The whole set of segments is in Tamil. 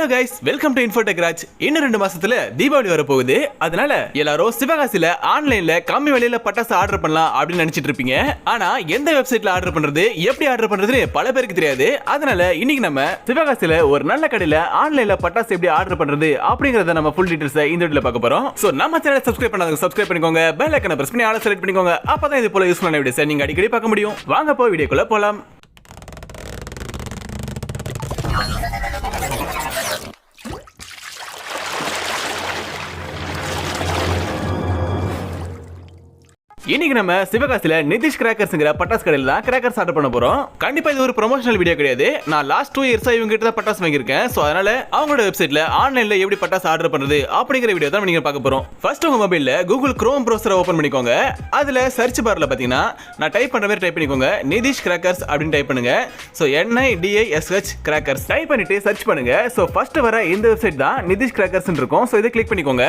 Hello guys welcome to infotech Raj இன்னும் ரெண்டு மாசத்துல தீபாவளி வர போகுது அதனால எல்லாரும் சிவகாசியில ஆன்லைன்ல கம்மி விலையில பட்டாசு ஆர்டர் பண்ணலாம் அப்படின்னு நினைச்சிட்டு இருப்பீங்க. ஆனா எந்த வெப்சைட்ல ஆர்டர் பண்றது எப்படி ஆர்டர் பண்றதுன்னு பல பேருக்கு தெரியாது. அதனால இன்னைக்கு நம்ம சிவகாசியில ஒரு நல்ல கடையில ஆன்லைன்ல பட்டாசு எப்படி ஆர்டர் பண்றது அப்படிங்கறத நம்ம ஃபுல் டீடைல்ஸ் இந்த வீடியோல பார்க்க போறோம். சோ நம்ம சேனல் சப்ஸ்கிரைப் பண்ணாதவங்க சப்ஸ்கிரைப் பண்ணிக்கோங்க. பெல் ஐக்கனை பிரஸ் பண்ணி ஆல செலக்ட் பண்ணிக்கோங்க. அப்பதான் இது போல யூஸ்ஃபுல்லான வீடியோஸ் நீங்க அடிக்கடி பார்க்க முடியும். வாங்க போ வீடியோக்குள்ள போலாம். இன்னைக்கு நம்ம சிவகாசில நிதிஷ் கிராக்கர்ஸ்ங்கிற பட்டாசு கடையில் தான் கிராக்கர்ஸ் ஆர்டர் பண்ண போறோம். கண்டிப்பா இது ஒரு ப்ரொமோஷனல் வீடியோ கிடையாது. நான் லாஸ்ட் டூ இயர்ஸா இவங்க கிட்ட தான் பட்டாசு வாங்கியிருக்கேன். ஸோ அதனால அவங்களோட வெப்சைட்ல ஆன்லைன்ல எப்படி பட்டாசு ஆர்டர் பண்றது அப்படிங்கிற வீடியோ தான் நீங்க பார்க்க போறோம். ஃபர்ஸ்ட் உங்க மொபைல்ல கூகுள் குரோம் ப்ரௌசரை ஓபன் பண்ணிக்கோங்க. அதுல சர்ச் பார்ல பாத்தீங்கன்னா நான் டைப் பண்ற மாதிரி டைப் பண்ணிக்கோங்க. நிதிஷ் கிராக்கர்ஸ் அப்படின்னு டைப் பண்ணுங்க. So N I T I S H crackers type பண்ணிட்டு சர்ச் பண்ணுங்க. ஸோ ஃபர்ஸ்ட் வர இந்த வெப்சைட் தான் நிதிஷ் கிராக்கர்ஸ் இருக்கும். ஸோ இதை கிளிக் பண்ணிக்கோங்க.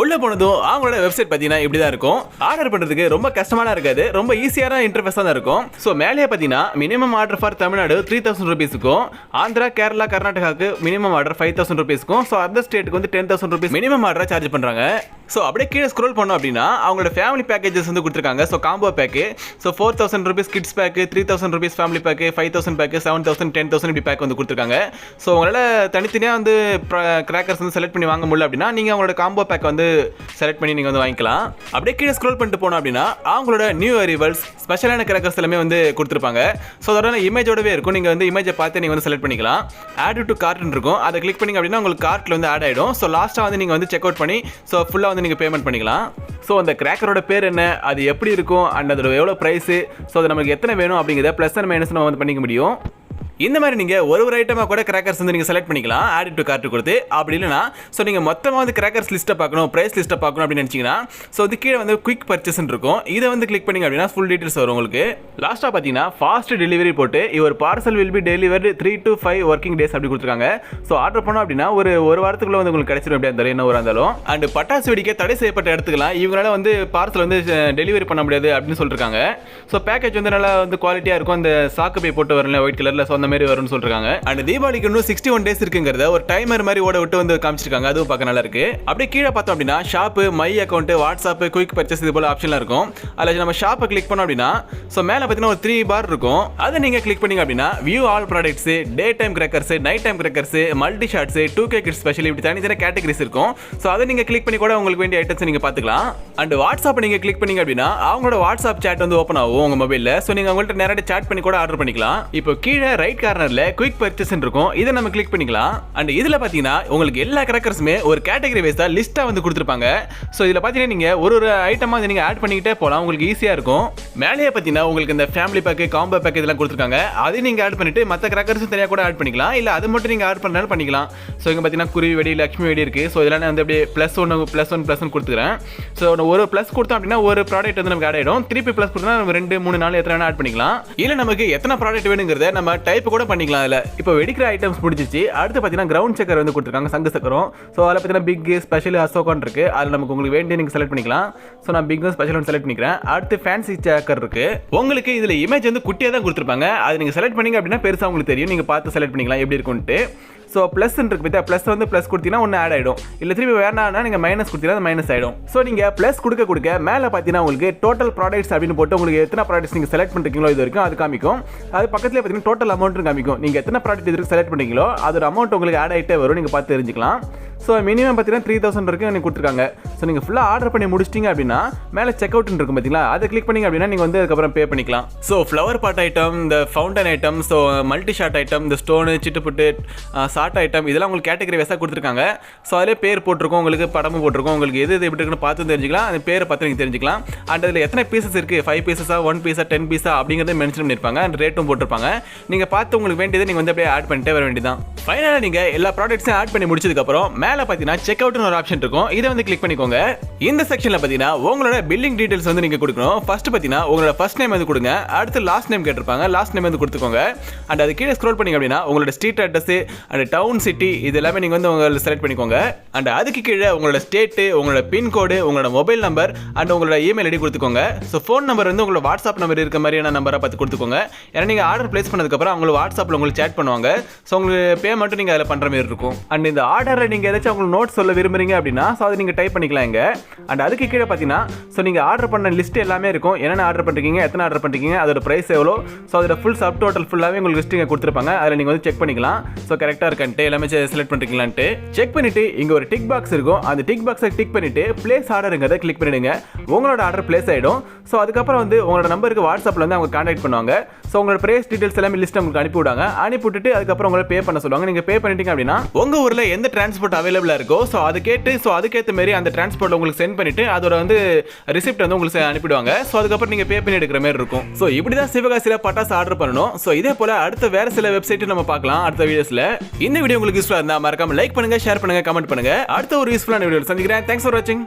உள்ள போனதும் அவங்களோட வெப்சைட் பார்த்தீங்கன்னா இப்படி தான் இருக்கும். ஆர்டர் பண்ணுறதுக்கு ரொம்ப கஷ்டமான இருக்காது. ரொம்ப ஈஸியான இன்டர்ஃபேஸாக தான் இருக்கும். ஸோ மேலேயே பார்த்தீங்கன்னா minimum order for Tamil Nadu three thousand ருபீஸுக்கும் Andhra Kerala கர்நாடகாவுக்கு மினிமம் ஆர்டர் ஃபைவ் தௌசண்ட் ருபீஸ்க்கும் ஸோ அந்த ஸ்டேட்டுக்கு வந்து டென் தௌசண்ட் ருபீஸ் மினிமம் ஆர்டரை சார்ஜ் பண்ணுறாங்க ஸோ அப்படியே கீழே ஸ்க்ரோல் பண்ணோம் அப்படின்னா அவங்களோட ஃபேமிலி பேக்கேஜஸ் வந்து கொடுத்துருக்காங்க. So combo pack so four thousand rupees kids pack three thousand rupees family pack five thousand pack seven thousand ten thousand இப்படி பேக் வந்து கொடுத்துருக்காங்க. ஸோ உங்களால் தனித்தனியாக வந்து கிராக்கர்ஸ் வந்து செலக்ட் பண்ணி வாங்க முடியல அப்படின்னா நீங்கள் அவங்களோட காம்போ பேக் வந்து செலக்ட் பண்ணி நீங்கள் வந்து வாங்கிக்கலாம். அப்படியே கீழே ஸ்க்ரோல் பண்ணிட்டு போனோம் அப்படின்னா அவங்களோட நியூ அரிவல்ஸ் ஸ்பெஷலான கிராக்கர்ஸ் எல்லாமே வந்து கொடுத்துருப்பாங்க. ஸோ அதோட இமேஜோடவே இருக்கும். நீங்கள் வந்து இமேஜை பார்த்து நீங்கள் வந்து செலக்ட் பண்ணிக்கலாம். ஆட் டு கார்ட்னு இருக்கும். அதை கிளிக் பண்ணிங்க அப்படின்னா உங்களுக்கு கார்ட்டில் வந்து ஆட் ஆகிடும் ஸோ லாஸ்ட்டாக வந்து நீங்கள் வந்து செக் அவுட் பண்ணி ஸோ ஃபுல்லாக வந்து நீங்கள் பேமெண்ட் பண்ணிக்கலாம். ஸோ அந்த கிராக்கரோட பேர் என்ன? அது எப்படி இருக்கும்? அண்ட் அதோட எவ்வளோ ப்ரைஸு ஸோ அது நமக்கு எத்தனை வேணும் அப்படிங்கிறத ப்ளஸ் அண்ட் மைனஸ் நம்ம வந்து பண்ணிக்க முடியும். இந்த மாதிரி நீங்கள் ஒரு ஒரு ஐட்டமாக கூட கிராக்கர்ஸ் வந்து நீங்கள் செலக்ட் பண்ணிக்கலாம் ஆட் டு கார்ட்டு கொடுத்து. அப்படி இல்லைனா ஸோ நீங்கள் மொத்தமாக வந்து கிராக்கர்ஸ் லிஸ்ட்டை பார்க்கணும் ப்ரைஸ் லிஸ்ட்டை பார்க்கணும் அப்படின்னு நினச்சிங்கன்னா ஸோ இது கீழே வந்து குயிக் பர்ச்சேஸ் இருக்கும். இதை வந்து கிளிக் பண்ணிங்க அப்படின்னா ஃபுல் டீட்டெயில்ஸ் வரும் உங்களுக்கு. லாஸ்ட்டாக பார்த்தீங்கன்னா ஃபாஸ்ட் டெலிவரி போட்டு இவர் parcel will be delivered three to five working days அப்படி கொடுத்துருக்காங்க. ஸோ ஆர்டர் பண்ணோம் அப்படின்னா ஒரு ஒரு வாரத்துக்குள்ள வந்து உங்களுக்கு கிடைச்சிடும் அப்படியே அந்த என்ன ஒரு இருந்தாலும். அண்ட் பட்டாசு வெடிக்க தடை செய்யப்பட்ட இடத்துக்குலாம் இவங்களால வந்து பார்சல் வந்து டெலிவரி பண்ண முடியாது அப்படின்னு சொல்லிருக்காங்க. ஸோ பேக்கேஜ் வந்து நல்லா வந்து குவாலிட்டியாக இருக்கும். அந்த சாக்கு பை போட்டு வரல ஒயிட் கலரில் ஸோ அந்த மாதிரி வரும்னு சொல்றாங்க அண்ட் தீபாவளிக்கு இன்னும் சிக்ஸ்டி ஒன் டேஸ் இருக்குங்கிறத ஒரு டைமர் மாதிரி ஓட விட்டு வந்து காமிச்சிருக்காங்க. அதுவும் பார்க்க நல்லா இருக்கு. அப்படியே கீழே பார்த்தோம் அப்படின்னா shop my account WhatsApp quick purchase இது போல ஆப்ஷன்லாம் இருக்கும். அதில் நம்ம ஷாப்பை கிளிக் பண்ணோம் அப்படின்னா ஸோ மேலே பார்த்தீங்கன்னா ஒரு த்ரீ பார் இருக்கும். அதை நீங்கள் கிளிக் பண்ணீங்க அப்படின்னா view all products day time crackers night time crackers multi shots two K kids special இப்படி தனித்தனி கேட்டகரிஸ் இருக்கும். ஸோ அதை நீங்கள் கிளிக் பண்ணி கூட உங்களுக்கு வேண்டிய ஐட்டம்ஸ் நீங்கள் பார்த்துக்கலாம். அண்ட் வாட்ஸ்அப் நீங்கள் கிளிக் பண்ணீங்க அப்படின்னா அவங்களோட வாட்ஸ்அப் சேட் வந்து ஓப்பன் ஆகும் உங்கள் மொபைலில் ஸோ நீங்கள் அவங்கள்ட்ட நேரடி சேட் பண்ணி கூட ஆர்டர் பண்ணிக்கலாம். இப்போ கீழே ரைட் கார்னரில் குயிக் பர்ச்சேஸ் இருக்கும். இதை நம்ம கிளிக் பண்ணிக்கலாம். அண்ட் இதில் பார்த்தீங்கன்னா உங்களுக்கு எல்லா கிரக்கர்ஸுமே ஒரு கேட்டகரி வைஸாக லிஸ்ட்டாக வந்து கொடுத்துருப்பாங்க. ஸோ இதில் பார்த்தீங்கன்னா நீங்கள் ஒரு ஒரு ஐட்டமாக நீங்கள் ஆட் பண்ணிக்கிட்டே போகலாம் உங்களுக்கு ஈஸியாக இருக்கும். மேலேயே பார்த்தீங்கன்னா உங்களுக்கு இந்த ஃபேமிலி பேக்கு காம்போ பேக் இதெல்லாம் கொடுத்துருக்காங்க. அதையும் நீங்கள் ஆட் பண்ணிட்டு மற்ற கிரக்கர்ஸும் தனியாக கூட ஆட் பண்ணிக்கலாம். இல்லை அது மட்டும் நீங்கள் ஆட் பண்ணாலும் பண்ணிக்கலாம். ஸோ இங்கே பார்த்தீங்கன்னா குருவி வெடி லக்ஷ்மி வெடி இருக்குது ஸோ இதெல்லாம் நான் வந்து அப்படியே ப்ளஸ் ஒன்று ப்ளஸ் ஒன் ப்ளஸ் ஒன் கொடுத்துக்கிறேன். ஸோ ஒரு ப்ளஸ் கொடுத்தோம் அப்படின்னா ஒரு ப்ராடக்ட் வந்து நமக்கு ஆட் ஆகிடும் திருப்பி ப்ளஸ் கொடுத்தா நம்ம ரெண்டு மூணு நாள் எத்தனை ஆட் பண்ணிக்கலாம். இல்லை நமக்கு எத்தனை ப்ராடக்ட் வேணுங்கிறத நம்ம டைப் கூட பண்ணிக்கலாம் அதில். இப்போ வெடிக்கிற ஐட்டம்ஸ் பிடிச்சிச்சு. அடுத்து பார்த்தீங்கன்னா கிரவுண்ட் சக்கர் வந்து கொடுத்துருக்காங்க சங்கு சக்கரம். ஸோ அதில் பார்த்தீங்கன்னா பிக் ஸ்பெஷல் அசோகான் இருக்கு. அதில் நமக்கு உங்களுக்கு வேண்டிய நீங்கள் செலக்ட் பண்ணிக்கலாம். ஸோ நான் பிக் ஸ்பெஷல் ஒன்று செலக்ட் பண்ணிக்கிறேன். அடுத்து ஃபேன்சி சக்கர் இருக்கு. உங்களுக்கு இதில் இமேஜ் வந்து குட்டியாக தான் கொடுத்துருப்பாங்க. அது நீங்கள் செலக்ட் பண்ணீங்க அப்படின்னா பெருசாக உங்களுக்கு தெரியும். நீங்கள் பார்த்து செலக்ட் பண்ணிக்கலாம். எப்படி இருக்குன்ட்டு. ஸோ ப்ளஸ் இருக்கு பார்த்தா ப்ளஸ் வந்து ப்ளஸ் கொடுத்தீங்கன்னா ஒன்று ஆட் ஆகிடும் இல்லை திருப்பி வேணாம்னா நீங்கள் மைனஸ் கொடுத்தீங்கன்னா மைனஸ் ஆகிடும் ஸோ நீங்கள் ப்ளஸ் கொடுக்க கொடுக்க மேலே பார்த்தீங்கன்னா உங்களுக்கு டோட்டல் ப்ராடக்ட்ஸ் அப்படின்னு போட்டு உங்களுக்கு எத்தனை ப்ராடக்ட்ஸ் நீங்கள் செலக்ட் பண்ணுறீங்களோ இது வரைக்கும் அது காமிக்கும். அது பக்கத்தில் பார்த்தீங்கன்னா டோட்டல் அமௌண்ட்டும் காமிக்கும். நீங்கள் எத்தனை ப்ராடக்ட் இதுக்கு செலக்ட் பண்ணுறீங்களோ அதோட அமௌண்ட் உங்களுக்கு ஆட் ஆகிட்டே வரும். நீங்கள் பார்த்து தெரிஞ்சுக்கலாம். ஸோ மினிமம் பார்த்தீங்கன்னா த்ரீ தௌசண்ட் வரைக்கும் எனக்கு கொடுத்துருக்காங்க. ஸோ நீங்கள் ஃபுல்லாக ஆர்டர் பண்ணி முடிச்சிட்டிங்க அப்படின்னா மேலே செக் அவுட் இருக்கும் பார்த்தீங்களா? அதை கிளிக் பண்ணிங்க அப்படின்னா நீங்கள் வந்து அதுக்கப்புறம் பே பண்ணிக்கலாம். ஸோ ஃப்ளவர் பாட் ஐட்டம் இந்த fountain item so multi shot item இந்த ஸ்டோனு சிட்டுப்புட்டு ஷார்ட் ஐட்டம் இதெல்லாம் உங்களுக்கு கேட்டகரி வைஸாக கொடுத்துருக்காங்க. ஸோ அதிலே பேர் போட்டிருக்கோம் உங்களுக்கு படமும் போட்டிருக்கோம். உங்களுக்கு எது எது எப்படி இருக்குன்னு பார்த்து தெரிஞ்சுக்கலாம். அந்த பேரை பார்த்து நீங்கள் தெரிஞ்சுக்கலாம். அண்ட் அதில் எத்தனை பீசஸ் இருக்குது ஃபைவ் பீசஸாக ஒன் பீஸா டென் பீஸா அப்படிங்கிறத மென்ஷன் பண்ணியிருப்பாங்க. அண்ட் ரேட்டும் போட்டிருப்பாங்க. நீங்கள் பார்த்து உங்களுக்கு வேண்டியதை நீங்கள் வந்து அப்படியே ஆட் பண்ணிட்டே வர வேண்டியதான் ஃபைனலாக நீங்கள் எல்லா ப்ராடக்ட்ஸையும் ஆட் பண்ணி முடிச்சதுக்கப்புறம் மேலே பார்த்தீங்கன்னா செக் அவுட்னு ஒரு ஆப்ஷன் இருக்கும். இதை வந்து கிளிக் பண்ணிக்கோங்க. இந்த செக்ஷனில் பார்த்தீங்கன்னா உங்களோட பில்லிங் டீடைல்ஸ் வந்து நீங்கள் கொடுக்கணும். ஃபர்ஸ்ட் பார்த்தீங்கன்னா உங்களோட ஃபர்ஸ்ட் நேம் வந்து கொடுங்க. அடுத்து லாஸ்ட் நேம் கேட்டிருப்பாங்க. லாஸ்ட் நேம் வந்து கொடுத்துக்கோங்க. அண்ட் அது கீழே ஸ்க்ரோல் பண்ணிங்க அப்படின்னா உங்களோட street address and town city இது எல்லாமே நீங்கள் வந்து உங்களை செலக்ட் பண்ணிக்கோங்க. அண்ட் அதுக்கு கீழே உங்களோட ஸ்டேட்டு உங்களோட பின்கோடு உங்களோட மொபைல் நம்பர் அண்ட் உங்களோட இமெயில் ஐடி கொடுத்துக்கோங்க. ஸோ ஃபோன் நம்பர் வந்து உங்களோட வாட்ஸ்அப் நம்பர் இருக்க மாதிரியான நம்பரை பார்த்து கொடுத்துக்கோங்க. ஏன்னா நீங்கள் ஆர்டர் பிளேஸ் பண்ணதுக்கப்புறம் அவங்க வாட்ஸ்அப்பில் உங்களுக்கு சேட் பண்ணுவாங்க. ஸோ உங்களுக்கு பேமெண்ட்டும் நீங்கள் அதில் பண்ணுற மாதிரி இருக்கும். அண்ட் இந்த ஆர்டரில் நீங்கள் ஏதாச்சும் உங்களுக்கு நோட் சொல்ல விரும்புறீங்க அப்படின்னா ஸோ அதை நீங்கள் டைப் பண்ணிக்கலாம் இங்கே. அண்ட் அதுக்கு கீழே பார்த்தீங்கன்னா ஸோ நீங்கள் ஆர்டர் பண்ண லிஸ்ட் எல்லாமே இருக்கும். என்னென்ன ஆர்டர் பண்ணுறீங்க எத்தனை ஆர்டர் பண்ணுறீங்க அதோட ப்ரைஸ் எவ்வளோ. ஸோ அதோட ஃபுல் சப் டோட்டல் ஃபுல்லாகவே உங்களுக்கு லிஸ்ட்டிங்க கொடுத்துருப்பாங்க. அதில் நீங்கள் வந்து செக் பண்ணிக்கலாம். ஸோ கரெக்டாக இருக்கான்ட்டு எல்லாமே செலக்ட் பண்ணுறீங்களான்ட்டு செக் பண்ணிட்டு இங்கே ஒரு டிக் பாக்ஸ் இருக்கும். அந்த டிக் பாக்ஸை டிக் பண்ணிட்டு பிளேஸ் ஆர்டருங்கிறத கிளிக் பண்ணிடுங்க. உங்களோட ஆர்டர் பிளேஸ் ஆகிடும் ஸோ அதுக்கப்புறம் வந்து உங்களோட நம்பருக்கு வாட்ஸ்அப்பில் வந்து அவங்க கான்டாக்ட் பண்ணுவாங்க. ஸோ உங்களோட ப்ரைஸ் டீட்டெயில்ஸ் எல்லாமே லிஸ்ட் உங்களுக்கு அனுப்பி விடுவாங்க அனுப்பி விட்டுட்டு அதுக்கப்புறம் உங்களை பே பண்ண சொல்லுவாங்க. நீங்கள் பே பண்ணிட்டீங்க அப்படின்னா உங்கள் ஊரில் எந்த டிரான்ஸ்போர்ட் அவைலபிளாக இருக்கோ ஸோ அது கேட்டு ஸோ அதுக்கேற்ற மாரி அந்த டிரான்ஸ்போர்ட் உங்களுக்கு சென்ட் பண்ணிட்டு அதோட வந்து ரிசிப்ட் வந்து உங்களுக்கு அனுப்பிடுவாங்க ஸோ அதுக்கப்புறம் நீங்கள் பே பண்ணி எடுக்கிற மாதிரி இருக்கும். ஸோ இப்படி தான் சிவகாசியில் பட்டாசு ஆர்டர் பண்ணணும். ஸோ இதே போல் அடுத்த வேறு சில வெப்சைட்டு நம்ம பார்க்கலாம். அடுத்த வீடியோஸில் இந்த வீடியோ உங்களுக்கு யூஸ்ஃபுல்லாக இருந்தால் மறக்காம லைக் பண்ணுங்க ஷேர் பண்ணுங்க கமெண்ட் பண்ணுங்க. அடுத்த ஒரு யூஸ்ஃபுல்லான வீடியோ சந்திக்கிறேன். தேங்க்ஸ் ஃபார் வாட்சிங்